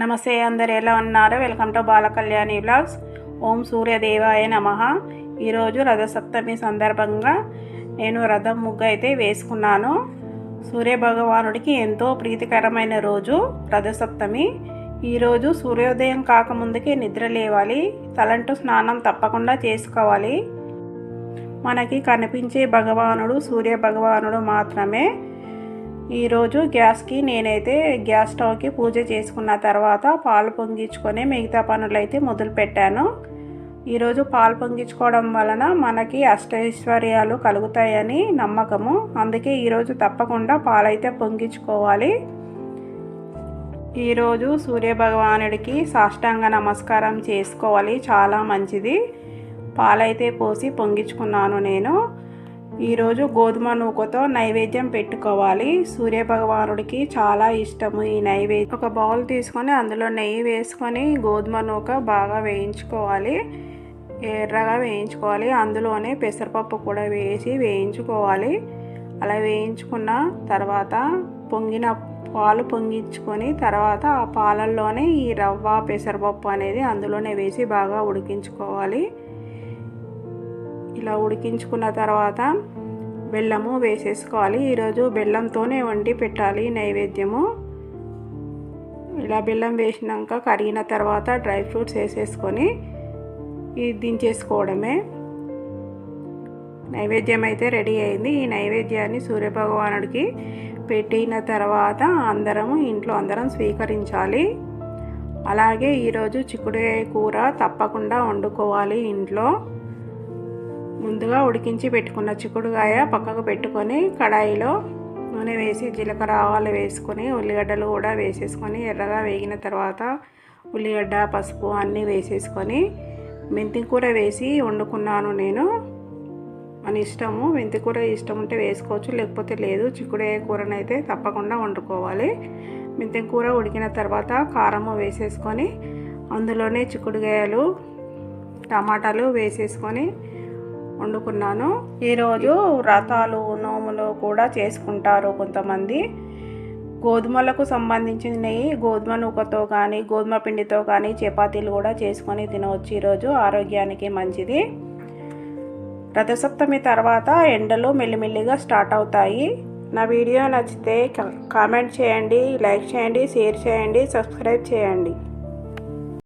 నమస్తే అందరు ఎలా ఉన్నారు? వెల్కమ్ టు బాలకళ్యాణి బ్లాగ్స్ ఓం సూర్యదేవాయ నమ. ఈరోజు రథసప్తమి సందర్భంగా నేను రథం ముగ్గు అయితే వేసుకున్నాను. సూర్య భగవానుడికి ఎంతో ప్రీతికరమైన రోజు రథసప్తమి. ఈరోజు సూర్యోదయం కాకముందుకే నిద్ర లేవాలి. తలంటు స్నానం తప్పకుండా చేసుకోవాలి. మనకి కనిపించే భగవానుడు సూర్య భగవానుడు మాత్రమే. ఈరోజు గ్యాస్కి నేనైతే గ్యాస్ స్టవ్కి పూజ చేసుకున్న తర్వాత పాలు పొంగించుకొని మిగతా పనులు అయితే మొదలు పెట్టాను ఈరోజు పాలు పొంగించుకోవడం వలన మనకి అష్టైశ్వర్యాలు కలుగుతాయని నమ్మకము. అందుకే ఈరోజు తప్పకుండా పాలైతే పొంగించుకోవాలి. ఈరోజు సూర్యభగవానుడికి సాష్టాంగ నమస్కారం చేసుకోవాలి. చాలా మంచిది. పాలైతే పోసి పొంగించుకున్నాను నేను. ఈరోజు గోధుమ నూకతో నైవేద్యం పెట్టుకోవాలి. సూర్యభగవానుడికి చాలా ఇష్టము ఈ నైవేద్యం. ఒక బౌల్ తీసుకొని అందులో నెయ్యి వేసుకొని గోధుమ నూక బాగా వేయించుకోవాలి. ఎర్రగా వేయించుకోవాలి. అందులోనే పెసరపప్పు కూడా వేసి వేయించుకోవాలి. అలా వేయించుకున్న తర్వాత పొంగిన పాలు పొంగించుకొని తర్వాత ఆ పాలల్లోనే ఈ రవ్వ పెసరపప్పు అనేది అందులోనే వేసి బాగా ఉడికించుకోవాలి. ఇలా ఉడికించుకున్న తర్వాత బెల్లము వేసేసుకోవాలి. ఈరోజు బెల్లంతోనే వండి పెట్టాలి నైవేద్యము. ఇలా బెల్లం వేసినాక కరిగిన తర్వాత డ్రై ఫ్రూట్స్ వేసేసుకొని ఇది దించేసుకోవడమే. నైవేద్యం అయితే రెడీ అయింది. ఈ నైవేద్యాన్ని సూర్యభగవానుడికి పెట్టిన తర్వాత అందరము ఇంట్లో అందరం స్వీకరించాలి. అలాగే ఈరోజు చిక్కుడుకాయ కూర తప్పకుండా వండుకోవాలి ఇంట్లో. ముందుగా ఉడికించి పెట్టుకున్న చిక్కుడుకాయ పక్కకు పెట్టుకొని కడాయిలో నూనె వేసి జీలకర్ర ఆవాలు వేసుకొని ఉల్లిగడ్డలు కూడా వేసేసుకొని ఎర్రగా వేగిన తర్వాత ఉల్లిగడ్డ పసుపు అన్నీ వేసేసుకొని మెంతి కూర వేసి వండుకున్నాను నేను. మన ఇష్టము మెంతి కూర ఇష్టం ఉంటే వేసుకోవచ్చు లేకపోతే లేదు. చిక్కుడుకాయ కూరనైతే తప్పకుండా వండుకోవాలి. మెంతి కూర ఉడికిన తర్వాత కారము వేసేసుకొని అందులోనే చిక్కుడుకాయలు టమాటాలు వేసేసుకొని వండుకున్నాను. ఈరోజు వ్రతాలు నోములు కూడా చేసుకుంటారు కొంతమంది. గోధుమలకు సంబంధించినవి గోధుమ నూకతో కానీ గోధుమ పిండితో కానీ చపాతీలు కూడా చేసుకొని తినవచ్చు. ఈరోజు ఆరోగ్యానికి మంచిది. రథసప్తమి తర్వాత ఎండలు మెల్లిమెల్లిగా స్టార్ట్ అవుతాయి. నా వీడియో నచ్చితే కామెంట్ చేయండి లైక్ చేయండి షేర్ చేయండి సబ్స్క్రైబ్ చేయండి.